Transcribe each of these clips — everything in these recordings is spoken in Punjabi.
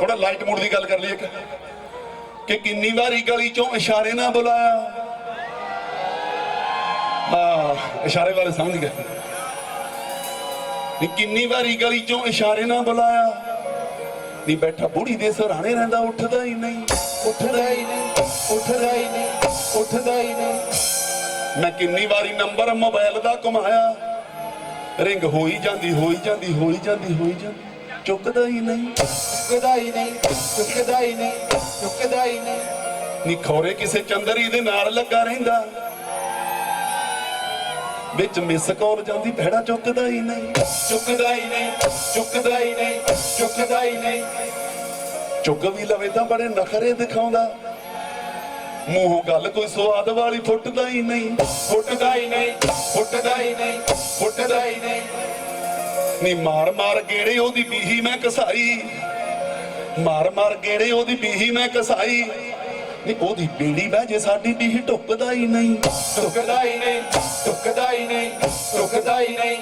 ਥੋੜਾ ਲਾਈਟ ਮੂਡ ਦੀ ਗੱਲ ਕਰ ਲਈਏ ਇੱਕ। ਕਿ ਕਿੰਨੀ ਵਾਰੀ ਗਲੀ ਚੋਂ ਇਸ਼ਾਰੇ ਨਾਲ ਬੁਲਾਇਆ। ਹਾਂ ਇਸ਼ਾਰੇ ਵਾਲੇ ਸਮਝ ਗਏ। ਨੀ ਕਿੰਨੀ ਵਾਰੀ ਗਲੀ ਚੋਂ ਇਸ਼ਾਰੇ ਨਾਲ ਬੁਲਾਇਆ। ਨੀ ਬੈਠਾ ਬੁੜੀ ਦੇ ਸਰਾਣੇ ਰਹਿੰਦਾ ਉੱਠਦਾ ਹੀ ਨਹੀਂ। ਉੱਠਦਾ ਹੀ ਨਹੀਂ ਉੱਠਦਾ ਹੀ ਨਹੀਂ ਉੱਠਦਾ ਹੀ ਨਹੀਂ। ਮੈਂ ਕਿੰਨੀ ਵਾਰੀ ਨੰਬਰ ਮੋਬਾਈਲ ਦਾ ਕਮਾਇਆ ਰਿੰਗ ਹੋਈ ਜਾਂਦੀ ਹੋਈ ਜਾਂਦੀ ਹੋਈ ਜਾਂਦੀ ਹੋਈ ਜਾਂਦੀ। ਚੁੱਕਦਾ ਹੀ ਨਹੀਂ। ਚੁੱਕਦਾ ਹੀ ਨਹੀਂ ਚੁੱਕਦਾ ਹੀ ਨਹੀਂ ਚੁੱਕਦਾ ਹੀ ਨਹੀਂ। ਨੀ ਖੌਰੇ ਕਿਸੇ ਚੰਦਰੀ ਦੇ ਨਾਲ ਲੱਗਾ ਰਹਿੰਦਾ। ਵਿੱਚ ਮਿਸ ਕਾਲ ਜਾਂਦੀ ਭੈੜਾ ਚੁੱਕਦਾ ਹੀ ਨਹੀਂ। ਚੁੱਕਦਾ ਹੀ ਨਹੀਂ ਚੁੱਕਦਾ ਹੀ ਨਹੀਂ ਚੁੱਕਦਾ ਹੀ ਨਹੀਂ। ਚੁੱਕ ਵੀ ਲਵੇ ਤਾਂ ਬੜੇ ਨਖਰੇ ਦਿਖਾਉਂਦਾ। ਮੂੰਹੋਂ ਗੱਲ ਕੋਈ ਸਵਾਦ ਵਾਲੀ ਫੁੱਟਦਾ ਹੀ ਨਹੀਂ। ਫੁੱਟਦਾ ਹੀ ਨਹੀਂ ਫੁੱਟਦਾ ਹੀ ਨਹੀਂ ਫੁੱਟਦਾ ਹੀ ਨਹੀਂ। ਨੀ ਮਾਰ ਮਾਰ ਗੇੜੇ ਉਹਦੀ ਬੀਹੀ ਮੈਂ ਕਸਾਈ। ਮਾਰ ਮਾਰ ਗੇੜੇ ਉਹਦੀ ਬੀਹੀ ਮੈਂ ਕਸਾਈ। ਨੀ ਉਹਦੀ ਬੇੜੀ ਬਹਿ ਜੇ ਸਾਡੀ ਬੀਹੀ ਢੁੱਕਦਾ ਹੀ ਨਹੀਂ। ਚੁੱਕਦਾ ਹੀ ਨਹੀਂ ਚੁੱਕਦਾ ਹੀ ਨਹੀਂ ਚੁੱਕਦਾ ਹੀ ਨਹੀਂ।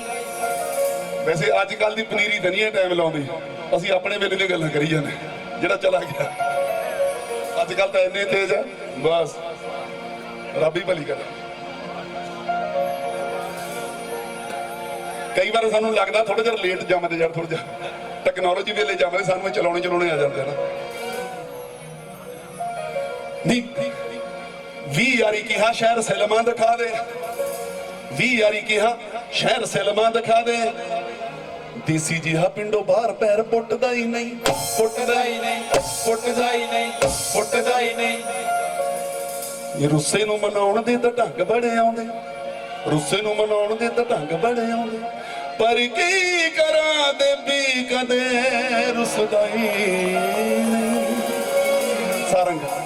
ਵੈਸੇ ਅੱਜ ਕੱਲ ਦੀ ਪਨੀਰੀ ਦਨੀਏ ਟਾਈਮ ਲਾਉਂਦੀ। ਅਸੀਂ ਆਪਣੇ ਵੇਲੇ ਦੀ ਗੱਲਾਂ ਕਰੀ ਜਾਂਦੇ। ਜਿਹੜਾ ਚਲਾ ਗਿਆ। ਅੱਜ ਕੱਲ ਤਾਂ ਇੰਨੇ ਤੇਜ਼ ਆ ਬਸ। ਰੱਬ ਹੀ ਭਲੀ ਕਰੇ। ਕਈ ਵਾਰ ਸਾਨੂੰ ਲੱਗਦਾ ਥੋੜਾ ਜਿਹਾ ਲੇਟ ਜੰਮਦੇ ਯਾਰ ਥੋੜਾ ਜਿਹਾ ਟੈਕਨੋਲੋਜੀ ਵੇਲੇ ਜੰਮਦੇ, ਸਾਨੂੰ ਚਲਾਉਣੇ ਚਲਾਉਣੇ ਆ ਜਾਂਦੇ ਨਾ। ਨਹੀਂ, ਵੀ ਯਾਰੀ ਕਿਹਾ ਸ਼ਹਿਰ ਸਿਲਮਾਂ ਦਿਖਾ ਦੇ। ਵੀ ਯਾਰੀ ਕਿਹਾ ਸ਼ਹਿਰ ਸਿਲਮਾਂ ਦਿਖਾ ਦੇ। ਦੇਸੀ ਜਿਹਾ ਪਿੰਡੋਂ ਬਾਹਰ ਪੈਰ ਪੁੱਟਦਾ ਹੀ ਨਹੀਂ। ਪੁੱਟਦਾ ਹੀ ਨਹੀਂ, ਪੁੱਟਦਾ ਹੀ ਨਹੀਂ ਫੁੱਟਦਾ ਹੀ ਨਹੀਂ। ਇਹ ਰੁੱਸੇ ਨੂੰ ਮਨਾਉਣ ਦੇ ਤਾਂ ਢੰਗ ਬੜੇ ਆਉਂਦੇ। ਰੁੱਸੇ ਨੂੰ ਮਨਾਉਣ ਦੇ ਤਾਂ ਢੰਗ ਬੜੇ ਆਉਂਦੇ। ਪਰ ਕੀ ਕਰਾਂ ਤੇ ਵੀ ਕਦੇ ਰੁਸਦਾਈ ਹੀ ਸਾਰੰਗ।